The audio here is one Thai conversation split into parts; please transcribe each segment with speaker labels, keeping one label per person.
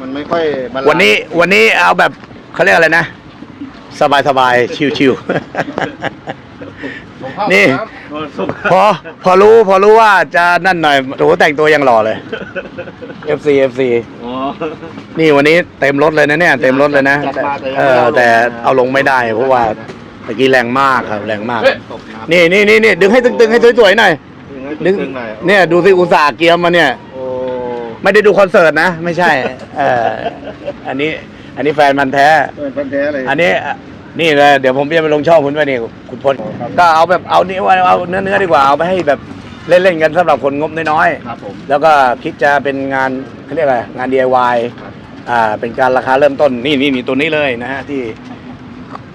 Speaker 1: มันไม่ค่อยบาลานซ์
Speaker 2: วันนี้วันนี้เอาแบบเขาเรียกอะไรนะ สบายสบายๆชิวๆนี่พอพอรู้พอรู้ว่าจะนั่นหน่อยโอ้โหแต่งตัวยังหล่อเลย FC FC
Speaker 1: อ๋อ
Speaker 2: นี่วันนี้เต็มรถเลยนะเนี่ยเต็มรถเลยนะ
Speaker 1: จัดมาแต่ยัง
Speaker 2: เอ
Speaker 1: ไม่
Speaker 2: อ
Speaker 1: เอาลง
Speaker 2: แต่เอาลงไม่ได้ เพราะว่าเมื่อกี้แรงมากครับแรงมาก
Speaker 1: ตกน้ำ
Speaker 2: นี่นี่นี่นี่ดึงให้ตึงๆให้สวยๆหน่อย ดึ
Speaker 1: ดึ
Speaker 2: ง
Speaker 1: งหน่อย
Speaker 2: เนี่ยดูสิอุตส่าห์เกียมมาเนี่ย
Speaker 1: โอ้
Speaker 2: ไม่ได้ดูคอนเสิร์ตนะ ไม่ใช่ เอออันนี้ อันนี้แฟนมันธุ์แท้
Speaker 1: เป็นพันธุ์แท้เลย
Speaker 2: อันนี้อะนี่เลยเดี๋ยวผมจะไปลงช่องคุณด้วยนี่คุณพล
Speaker 1: ครับ
Speaker 2: ก็เอาแบบเอานี่ว่าเอาเนื้อเนื้อๆดีกว่าเอาไปให้แบบเล่นๆกันสำหรับคนงบน้อย
Speaker 1: ครับผม
Speaker 2: ๆแล้วก็คิดจะเป็นงานเขาเรียกอะไรงาน DIY
Speaker 1: ครับ
Speaker 2: อ่าเป็นการราคาเริ่มต้นนี่นี่นี่ตัวนี้เลยนะฮะที่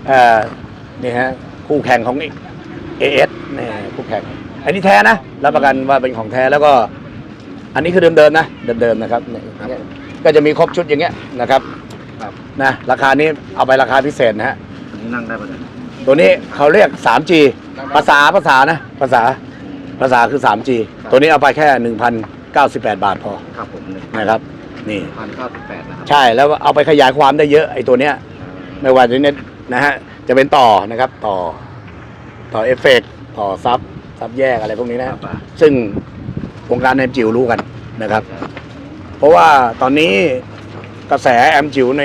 Speaker 2: เอ่อนี่ฮะคู่แข่งของ AS นี่คู่แข่ง อันนี้แท้นะรับประกันว่าเป็นของแท้แล้วก็ อันนี้คือเดิมๆนะเดิมๆนะครับเนี่ยเนี่ยก็จะมีครบชุดอย่างเงี้ยนะครับ
Speaker 1: ครับ
Speaker 2: นะราคานี้เอาไปราคาพิเศษนะฮะ
Speaker 1: อันนี้นั่งได้ปะเนี่ย
Speaker 2: ตัวนี้เขาเรียก 3G ภาษาภาษานะภาษาภาษาคือ 3G ตัวนี้เอาไปแค่ 1,098 บาทพอ
Speaker 1: ครับผมหนึ่ง
Speaker 2: นะครับนี่
Speaker 1: พันเก้าสิบแปดนะครับ
Speaker 2: ใช่แล้วเอาไปขยายความได้เยอะไอ้ตัวเนี้ยไม่ว่าจะเนี่ยนะฮะจะเป็นต่อนะครับต่อต่อเอฟเฟกต์ต่อซับซับแยกอะไรพวกนี้นะ
Speaker 1: ครับอะ
Speaker 2: ซึ่งวงการแอมจิ๋วรู้กัน นะครับ เพราะว่าตอนนี้กระแสแอมจิ๋วใน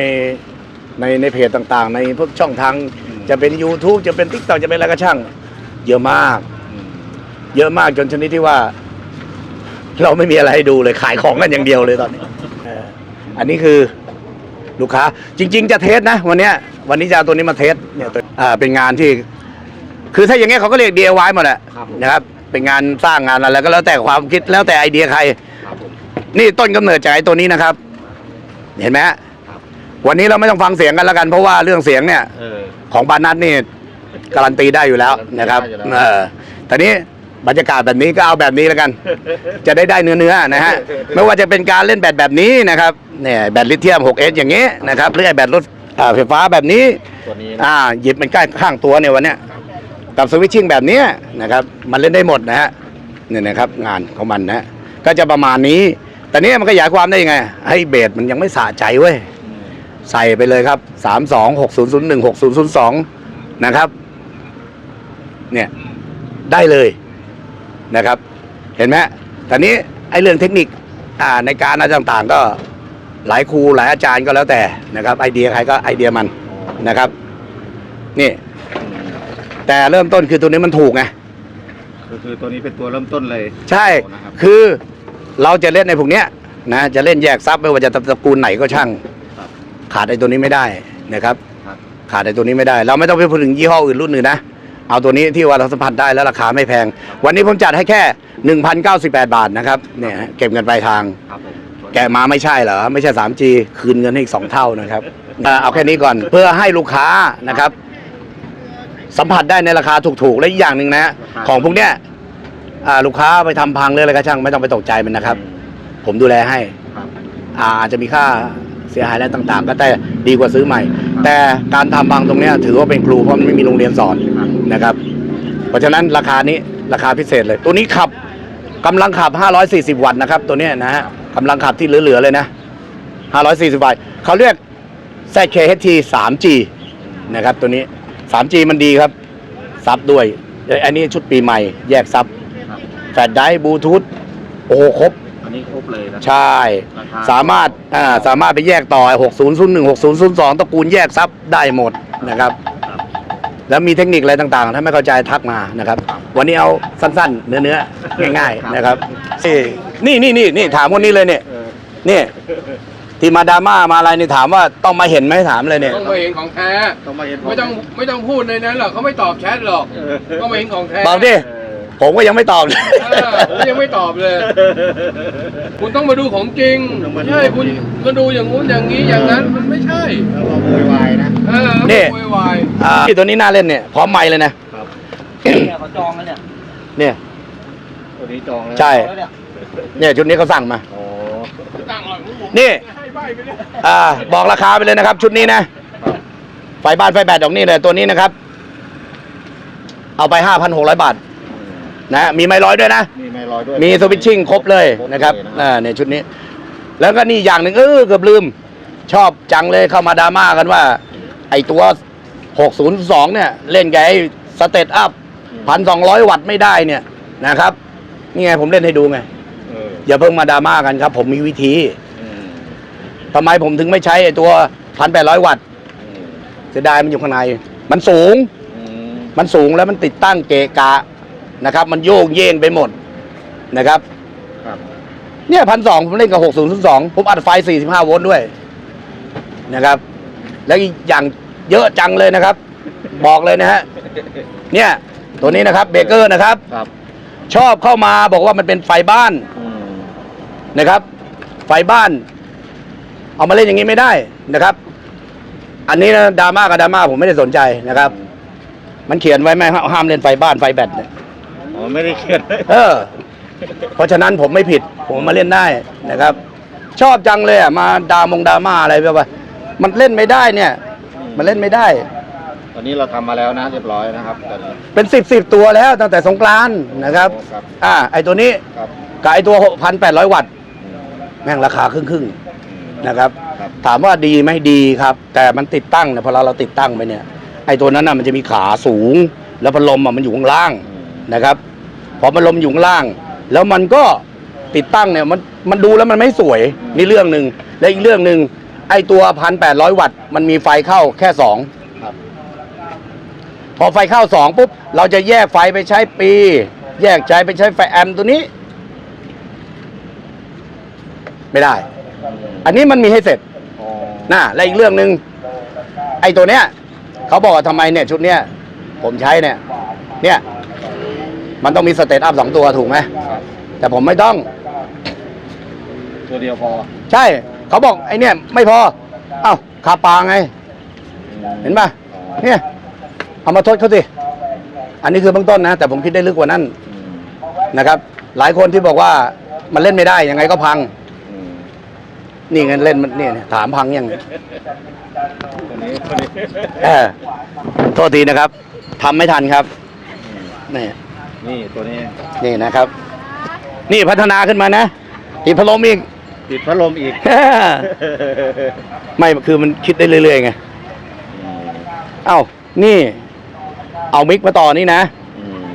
Speaker 2: ในในเพจต่างๆ ในพวกช่องทางจะเป็น YouTube จะเป็น t ิ k t o k จะเป็นอะไรก็ช่าง เยอะมาก
Speaker 1: อืม
Speaker 2: เยอะมากจนชนิดที่ว่า เราไม่มีอะไรให้ดูเลยขายของกันอย่างเดียวเลยตอนนี้เอออันนี้คือลูกค้า จริง ๆ จะเทสนะ วันเนี้ยวันนี้จะเอาตัวนี้มาเทสเนี่ยตัวอ่าเป็นงานที่ คือถ้าอย่างเงี้ยเขาก็เรียก DIY หมดแหละ
Speaker 1: ครับผม
Speaker 2: นะครับ เป็นงานสร้างงานอะไรก็แล้วแต่ความคิดแล้วแต่ไอเดียใคร
Speaker 1: ครับผม
Speaker 2: นี่ต้นกำเนิดจากไอ้ตัวนี้นะครับ เห็นไหมฮะ
Speaker 1: ครับ
Speaker 2: วันนี้เราไม่ต้องฟังเสียงกันแล้วกัน เพราะว่าเรื่องเสียงเนี่ย
Speaker 1: เออ
Speaker 2: ของบานัทนี่การันตีได้อยู่แล้วนะครับ
Speaker 1: การันตีได้อยู่แล้ว
Speaker 2: เออแต่นี้บรรยากาศแบบนี้ก็เอาแบบนี้แล้วกัน จะได้ได้เนื้อเนื้อๆนะฮะไม่ว่าจะเป็นการเล่นแบตแบบนี้นะครับเนี่ยแบตลิเธียม 6S อย่างนี้นะครับหรือไอ้แบตรถอ่าไฟฟ้าแบบนี้
Speaker 1: ตัวนี้นะ
Speaker 2: อ่าหยิบมันใกล้ข้างตัวเนี่ยวันเนี้ยกับสวิตชิ่งแบบเนี้ยนะครับ มันเล่นได้หมดนะฮะเนี่ยนะครับ งานของมันนะฮะก็จะประมาณนี้ แต่เนี้มันขยายความได้ยังไงให้เบสมันยังไม่สะใจเว้ย
Speaker 1: อืม
Speaker 2: ใส่ไปเลยครับสามสองหกศูนย์ศูนย์หนึ่งหกศูนย์ศูนย์สองนะครับ เนี่ยได้เลยนะครับ เห็นไหมแต่นี้ไอ้เรื่องเทคนิคอ่าในการอะไรต่างๆ ก็หลายครูหลายอาจารย์ก็แล้วแต่นะครับ ไอเดียใครก็ไอเดียมันนะครับ นี่ แต่เริ่มต้นคือตัวนี้มันถูกไง
Speaker 1: คือคือตัวนี้เป็นตัวเริ่มต้นเลย
Speaker 2: ใช่
Speaker 1: นะครับ
Speaker 2: คือ เราจะเล่นในพวกเนี้ยนะจะเล่นแยกซับไม่ว่าจะตระกูลไหนก็ช่าง
Speaker 1: ครับ
Speaker 2: ขาดไอ้ตัวนี้ไม่ได้นะครับ
Speaker 1: ครับ
Speaker 2: ขาดไอ้ตัวนี้ไม่ได้ เราไม่ต้องไปพูดถึงยี่ห้ออื่นรุ่นอื่นนะ เอาตัวนี้ที่ว่าเราสัมผัสได้แล้วราคาไม่แพง วันนี้ผมจัดให้แค่ 1,098 บาทนะครับเนี่ยฮะเก็บเงินปลายทาง
Speaker 1: ครับผม
Speaker 2: แกะมาไม่ใช่เหรอ ไม่ใช่ 3G คืนเงินให้อีก 2 เท่านะครับเอ่อเอาแค่นี้ก่อนเพื่อให้ลูกค้านะครับ สัมผัสได้ในราคาถูกๆ และอีกอย่างหนึ่งนะ ของพวกเนี้ย อ่าลูกค้าไปทำพังเรื่องอะไรก็ช่างไม่ต้องไปตกใจมันนะครับ ผมดูแลให้
Speaker 1: ครับ
Speaker 2: อาอาจจะมีค่าเสียหายอะไรต่างๆ ก็ได้ดีกว่าซื้อใหม่แต่การทำบางตรงเนี้ยถือว่าเป็นครูเพราะมันไม่มีโรงเรียนสอน
Speaker 1: ครับ
Speaker 2: นะครับ เพราะฉะนั้นราคานี้ราคาพิเศษเลย ตัวนี้ขับกำลังขับ 540 วัตต์นะครับ ตัวเนี้ยนะฮะกำลังขับที่เหลือๆเลยนะ 540 วัตต์เขาเรียก ZKHT 3G นะครับตัวนี้ 3G มันดีครับซับด้วยเอ้ยอันนี้ชุดปีใหม่แยกซับ
Speaker 1: ครับ
Speaker 2: แฟลชไดร์บลูทูธโอ้โหครบ
Speaker 1: อันนี้ครบเลยนะ
Speaker 2: ใช่
Speaker 1: ราคา
Speaker 2: สามารถอ่าสามารถไปแยกต่อ 6001 6002ตระกูลแยกซับได้หมดนะครับ
Speaker 1: ครับ
Speaker 2: แล้วมีเทคนิคอะไรต่างๆ ถ้าไม่เข้าใจทักมานะครับ วันนี้เอาสั้นๆ เนื้อๆ ง่ายๆ นะครับนี่นี่นี่นี่ถามคนนี้เลยเนี่ย
Speaker 1: เออ
Speaker 2: นี่ที่มาดราม่ามาอะไรนี่ถามว่าต้องมาเห็นไหมถามเลยเนี่ย
Speaker 3: ต้องมาเห็นของแท้
Speaker 1: ต้องมาเห็นข
Speaker 3: ไม่ต้องไม่ต้องพูดในนั้นหรอกเขาไม่ตอบแชทหรอก
Speaker 1: เออ
Speaker 3: ต้องมาเห็นของแท้
Speaker 2: บอกดิ
Speaker 1: เออ
Speaker 2: ผมก็ยังไม่ตอบเลย
Speaker 3: เออผมยังไม่ตอบเลย คุณต้องมาดูของจริง
Speaker 1: ต้องมาดู
Speaker 3: ใช่
Speaker 1: ของ
Speaker 3: คุณ
Speaker 1: จริง
Speaker 3: มาดูอย่างงู้นอย่างนี้อย่างนั้นมันไม่ใช่
Speaker 1: แล้วก็โวยวายนะ
Speaker 3: เออ
Speaker 2: นี่
Speaker 3: โวยวาย
Speaker 2: อ่าที่ตัวนี้น่าเล่นเนี่ยพร้อมไมค์เลยนะครับ
Speaker 4: เขาจองแล้วเนี่ย
Speaker 2: เนี่ย
Speaker 1: ตัวนี้จองแล้ว
Speaker 2: ใช่
Speaker 4: แล้วเนี่ย
Speaker 2: เนี่ยชุดนี้เขาสั่งมา
Speaker 1: โอ้
Speaker 3: ตั้งหลังผม
Speaker 2: นี่
Speaker 3: ให้ใบไปเลย
Speaker 2: อ่าบอกราคาไปเลยนะครับ ชุดนี้นะไฟบ้านไฟแบตดอกนี้เลยตัวนี้นะครับ เอาไป5,600บาท นะมีไม้ร้อยด้วยนะ
Speaker 1: มีไม่ร้อยด้วย
Speaker 2: มีสวิตชิ่งครบเลยนะครับ
Speaker 1: ครบเลยนะ
Speaker 2: อ่าเนี่ยชุดนี้ แล้วก็นี่อย่างหนึ่งเออเกือบลืม ชอบจังเลยเข้ามาดราม่ากันว่า ไอตัว 602 เนี่ย เล่นกับไอ้สเตตอัพพันสองร้อยวัตต์ไม่ได้เนี่ยนะครับ นี่ไงผมเล่นให้ดูไง
Speaker 1: เออ
Speaker 2: อย่าเพิ่งมาดราม่ากันครับ ผมมีวิธี
Speaker 1: อืม
Speaker 2: ทำไมผมถึงไม่ใช้ไอตัวพันแปดร้อยวัตต์
Speaker 1: อืม
Speaker 2: เสียดายมันอยู่ข้างใน มันสูง
Speaker 1: อืม
Speaker 2: มันสูงแล้วมันติดตั้งเกะกะ นะครับ มันโยกเยงไปหมดนะครับ
Speaker 1: ครับ
Speaker 2: เนี่ยพันสองผมเล่นกับหกศูนย์สองผมอัดไฟสี่สิบห้าโวลต์ด้วยนะครับ แล้วอีกอย่างเยอะจังเลยนะครับ บอกเลยนะฮะเนี่ยตัวนี้นะครับเบเกอร์นะครับ
Speaker 1: ครับ
Speaker 2: ชอบเข้ามาบอกว่ามันเป็นไฟบ้าน
Speaker 1: อืม
Speaker 2: นะครับ ไฟบ้าน เอามาเล่นอย่างนี้ไม่ได้นะครับ อันนี้นะดราม่ากับดราม่าผมไม่ได้สนใจนะครับ มันเขียนไว้ไหมห้ามเล่นไฟบ้านไฟแบตเนี่ย
Speaker 1: อ๋อไม่ได้เขียน
Speaker 2: เออ เพราะฉะนั้นผมไม่ผิด ผมมาเล่นได้นะครับ ชอบจังเลยอะมาดามงดราม่าอะไรแบบว่ามันเล่นไม่ได้เนี่ย มันเล่นไม่ได้
Speaker 1: ตอนนี้เราทำมาแล้วนะเรียบร้อยนะครับตอนนี้
Speaker 2: เป็นสิบสิบตัวแล้วตั้งแต่สงกรานต์นะครับ
Speaker 1: โอ้ครับ
Speaker 2: อ่าไอตัวนี้
Speaker 1: ครับ
Speaker 2: กับไอตัวหกพันแปดร้อยวัตต์
Speaker 1: อืม
Speaker 2: แม่งราคาครึ่งครึ่ง
Speaker 1: อืม
Speaker 2: ๆนะครับ
Speaker 1: ครับ
Speaker 2: ถามว่าดีไหมดีครับ แต่มันติดตั้งเนี่ยพอเราเราติดตั้งไปเนี่ยไอตัวนั้นน่ะมันจะมีขาสูง แล้วพัดลมอะมันอยู่ข้างล่าง
Speaker 1: อืม
Speaker 2: นะครับ พอมันลมอยู่ข้างล่าง แล้วมันก็ติดตั้งเนี่ยมันมันดูแล้วมันไม่สวยนี่เรื่องหนึ่งและอีกเรื่องหนึ่งไอตัวพันแปดร้อยวัตต์มันมีไฟเข้าแค่สอง
Speaker 1: ครับ
Speaker 2: พอไฟเข้าสองปุ๊บเราจะแยกไฟไปใช้ปี แยกใจไปใช้ไฟแอมป์ตัวนี้ ไม่ได้ อันนี้มันมีให้เสร็จ
Speaker 1: อ๋อ
Speaker 2: นะและอีกเรื่องหนึ่งไอตัวเนี้ยเขาบอกว่าทำไมเนี่ยชุดเนี้ยผมใช้เนี่ย เนี่ย มันต้องมีสเตตอัพสองตัวถูกไหม
Speaker 1: ครับ
Speaker 2: แต่ผมไม่ต้อง
Speaker 1: ตัวเดียวพอ
Speaker 2: ใช่เขาบอกไอเนี่ย ไม่พอ เอ้าคาปาไง เห็นป่ะเนี่ยเอามาทดเขาสิอันนี้คือเบื้องต้นนะ แต่ผมคิดได้ลึกกว่านั้น
Speaker 1: อืม
Speaker 2: นะครับ หลายคนที่บอกว่ามันเล่นไม่ได้ยังไงก็พัง
Speaker 1: อืม
Speaker 2: นี่เงินเล่นมันเนี่ยถามพังยัง
Speaker 1: ตัวนี้ตัวนี้
Speaker 2: เออโทษทีนะครับทำไม่ทันครับนี่
Speaker 1: นี่ตัวนี้
Speaker 2: นี่นะครับ นี่พัฒนาขึ้นมานะติดพัดลมอีก
Speaker 1: ติดพัดลมอีก
Speaker 2: ไม่คือมันคิดได้เรื่อยๆไง
Speaker 1: อืม
Speaker 2: เอ้านี่ เอามิกมาต่อนี่นะ
Speaker 1: อืม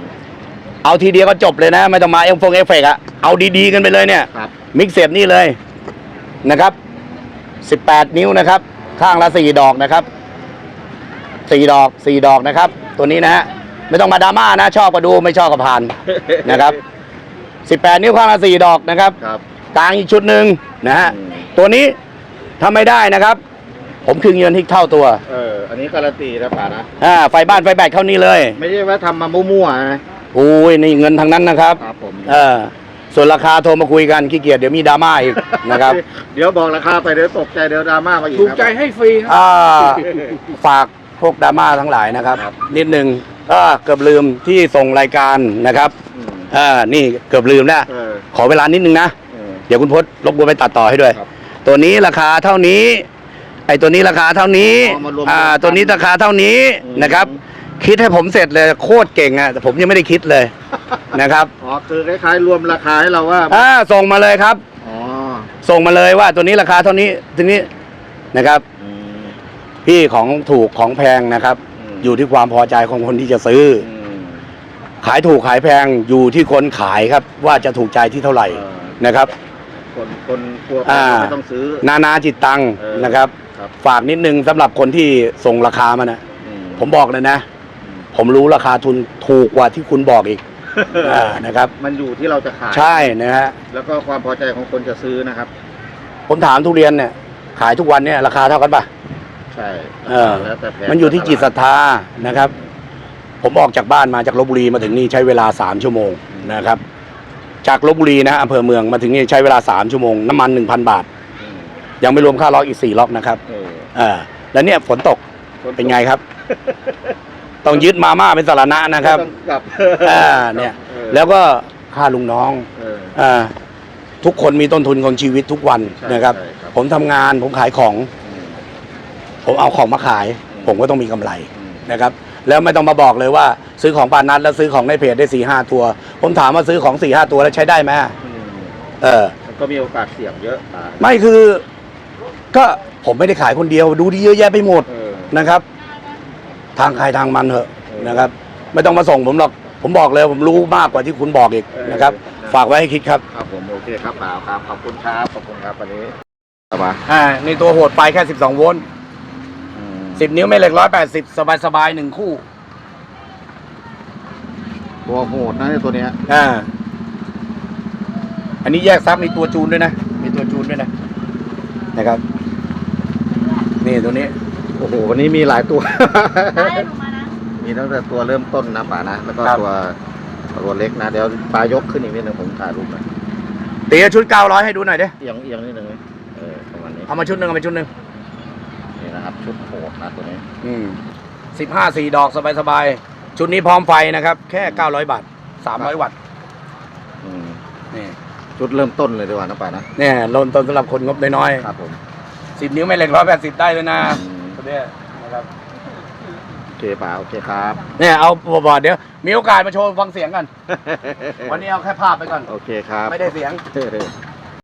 Speaker 2: เอาทีเดียวก็จบเลยนะ ไม่ต้องมาเอฟฟงเอฟเฟกอะเอาดีๆกันไปเลยเนี่ย
Speaker 1: ครับ
Speaker 2: มิกเสียบนี่เลยนะครับ18นิ้วนะครับ ข้างละสี่ดอกนะครับสี่ดอกสี่ดอกนะครับ ตัวนี้นะฮะ ไม่ต้องมาดราม่านะชอบก็ดูไม่ชอบก็ผ่านนะครับ 18 นิ้วข้างละสี่ดอกนะครับ
Speaker 1: ครับ
Speaker 2: กลางอีกชุดหนึ่งนะฮะ
Speaker 1: อืม
Speaker 2: ตัวนี้ทำไม่ได้นะครับ ผมคืนเงินที่เท่าตัว
Speaker 1: เอออันนี้การันตีนะป่านะ
Speaker 2: อ่าไฟบ้านไฟแบตเข้านี่เลย
Speaker 1: ไม่ใช่ว่าทำมามั่วๆนะ
Speaker 2: โอ้ยนี่เงินทางนั้นนะครับ
Speaker 1: ครับผม
Speaker 2: เออส่วนราคาโทรมาคุยกันขี้เกียจเดี๋ยวมีดราม่าอีกนะครับ
Speaker 1: เดี๋ยวบอกราคาไปเดี๋ยวตกใจเดี๋ยวดราม่ามาอีก
Speaker 3: ถูก
Speaker 1: ครับ
Speaker 3: ใจให้ฟรีครับ
Speaker 2: อ่าฝากพวกดราม่าทั้งหลายนะครับ
Speaker 1: ครับ
Speaker 2: นิดหนึ่ง ก็เกือบลืมที่ส่งรายการนะครับ
Speaker 1: อืม
Speaker 2: อ่านี่เกือบลืมแล้ว
Speaker 1: เออ
Speaker 2: ขอเวลานิดนึงนะ
Speaker 1: เออ
Speaker 2: เดี๋ยวคุณพจน์รบกวนไปตัดต่อให้ด้วย
Speaker 1: ครับ
Speaker 2: ตัวนี้ราคาเท่านี้ ไอ้ตัวนี้ราคาเท่านี้
Speaker 1: เอามารวม
Speaker 2: อ่า
Speaker 1: กัน
Speaker 2: ตัวนี้ราคาเท่านี้
Speaker 1: อืม
Speaker 2: นะครับ คิดให้ผมเสร็จเลยโคตรเก่งอะแต่ผมยังไม่ได้คิดเลยนะครับ
Speaker 1: อ๋อคือคล้ายๆรวมราคาให้เราว่า
Speaker 2: อ่าส่งมาเลยครับ
Speaker 1: อ๋อ
Speaker 2: ส่งมาเลยว่าตัวนี้ราคาเท่านี้ทีนี้นะครับ
Speaker 1: อืม
Speaker 2: พี่ของถูกของแพงนะครับ
Speaker 1: อืม
Speaker 2: อยู่ที่ความพอใจของคนที่จะซื้อ
Speaker 1: อืม
Speaker 2: ขายถูกขายแพงอยู่ที่คนขายครับ ว่าจะถูกใจที่เท่าไหร่
Speaker 1: เออ
Speaker 2: นะครับ
Speaker 1: คนคนกลัวแพ
Speaker 2: อ่า
Speaker 1: งไม่ต้องซื้อ
Speaker 2: นานาจิตตัง
Speaker 1: เออ
Speaker 2: นะครับ
Speaker 1: ครับ
Speaker 2: ฝากนิดนึงสำหรับคนที่ส่งราคามานะ
Speaker 1: อืม
Speaker 2: ผมบอกเลยนะผมรู้ราคาทุนถูกกว่าที่คุณบอกอีกอ่านะครับ
Speaker 1: มันอยู่ที่เราจะขาย
Speaker 2: ใช่นะฮะ
Speaker 1: แล้วก็ความพอใจของคนจะซื้อนะครับ
Speaker 2: ผมถามทุเรียนเนี่ยขายทุกวันเนี่ยราคาเท่ากันปะ
Speaker 1: ใช่
Speaker 2: เออ
Speaker 1: แล้วแต่แผน
Speaker 2: มันอยู่ที่จิตศรัทธานะครับ ผมออกจากบ้านมาจากลบบุรีมาถึงนี่ใช้เวลาสามชั่วโมงนะครับ จากลบบุรีนะอำเภอเมืองมาถึงนี่ใช้เวลาสามชั่วโมงน้ำมันหนึ่งพันบาท
Speaker 1: อืม
Speaker 2: ยังไม่รวมค่าล็อกอีกสี่ล็อกนะครับ
Speaker 1: เออ
Speaker 2: เออแล้วเนี่ยฝนตก
Speaker 1: คน
Speaker 2: เป็นไงครับ ต้องยึดมาม่าเป็นสารณะนะครับ
Speaker 1: ต้องกลับ
Speaker 2: อ่าเนี่ย
Speaker 1: ออ
Speaker 2: แล้วก็ค่าลุงน้อง
Speaker 1: เออ
Speaker 2: อ่าทุกคนมีต้นทุนของชีวิตทุกวัน
Speaker 1: ใช่
Speaker 2: นะครับ
Speaker 1: ใช่ครับ
Speaker 2: ผมทำงานผมขายของ
Speaker 1: อืม
Speaker 2: ผมเอาของมาขาย
Speaker 1: อืม
Speaker 2: ผมก็ต้องมีกำไร
Speaker 1: อืม
Speaker 2: นะครับแล้วไม่ต้องมาบอกเลยว่าซื้อของปานนัดแล้วซื้อของในเพจได้สี่ห้าตัว ผมถามว่าซื้อของสี่ห้าตัวแล้วใช้ได้ไหม
Speaker 1: อืม
Speaker 2: เออ
Speaker 1: มันก็มีโอกาสเสี่ยงเยอะป่า
Speaker 2: ไม่คือ ก็ผมไม่ได้ขายคนเดียวดูดีเยอะแยะไปหมด
Speaker 1: เออ
Speaker 2: นะครับ ทางใครทางมันเถอะ
Speaker 1: เออ
Speaker 2: นะครับ ไม่ต้องมาส่งผมหรอกผมบอกเลยผมรู้มากกว่าที่คุณบอกอีก
Speaker 1: เออ
Speaker 2: นะครับ ฝากไว้ให้คิดครับ
Speaker 1: ครับผมโอเคครับป่าวครับขอบคุณครับขอบคุณครับวันนี้สบาย
Speaker 2: อ่าในตัวโหดไปแค่ 12 โวลต์
Speaker 1: อืม
Speaker 2: 10นิ้วแม่เหล็ก180สบายสบายๆหนึ่งคู่
Speaker 1: ตัวโหดนะเนี่ยตัวเนี้ย
Speaker 2: อ่า อันนี้แยกซับมีตัวจูนด้วยนะ มีตัวจูนด้วยนะ นะครับ นี่ตัวนี้
Speaker 1: โอ้โหวันนี้มีหลายตัว
Speaker 5: ได้หนูมานะ
Speaker 1: มีตั้งแต่ตัวเริ่มต้นนะป่านะ แล้วก็
Speaker 2: ครับ
Speaker 1: ตัวตัวเล็กนะ เดี๋ยวปลายกขึ้นอีกนิดนึงผมถ่ายรูปหน่อย
Speaker 2: ตีชุด900ให้ดูหน่อยเด้
Speaker 1: เอียงเอียงนิดนึงเออประมาณนี้
Speaker 2: เอามาชุดหนึ่งเอามาชุดหนึ่ง
Speaker 1: นี่นะครับ ชุดโหดนะตัวนี้
Speaker 2: อืมสิบห้าสี่ดอกสบายสบายๆชุดนี้พร้อมไฟนะครับ แค่900บาท300วัตต์
Speaker 1: อืม
Speaker 2: นี่
Speaker 1: ชุดเริ่มต้นเลยดีกว่านะป่านะ
Speaker 2: เนี่ยลนต้นสำหรับคนงบน้อย
Speaker 1: ครับผม
Speaker 2: ๆสิบนิ้วแม่เหล็ก180ได้เลยนะ
Speaker 1: อืม
Speaker 2: ตัวเนี้ยนะครับ
Speaker 1: โอเคป่าโอเคครับ
Speaker 2: เนี่ยเอาบอดเดี๋ยวมีโอกาสมาโชว์ฟังเสียงกัน วันนี้เอาแค่ภาพไปก่อน
Speaker 1: โอเคครับ
Speaker 2: ไม่ได้เสียง
Speaker 1: เฮ้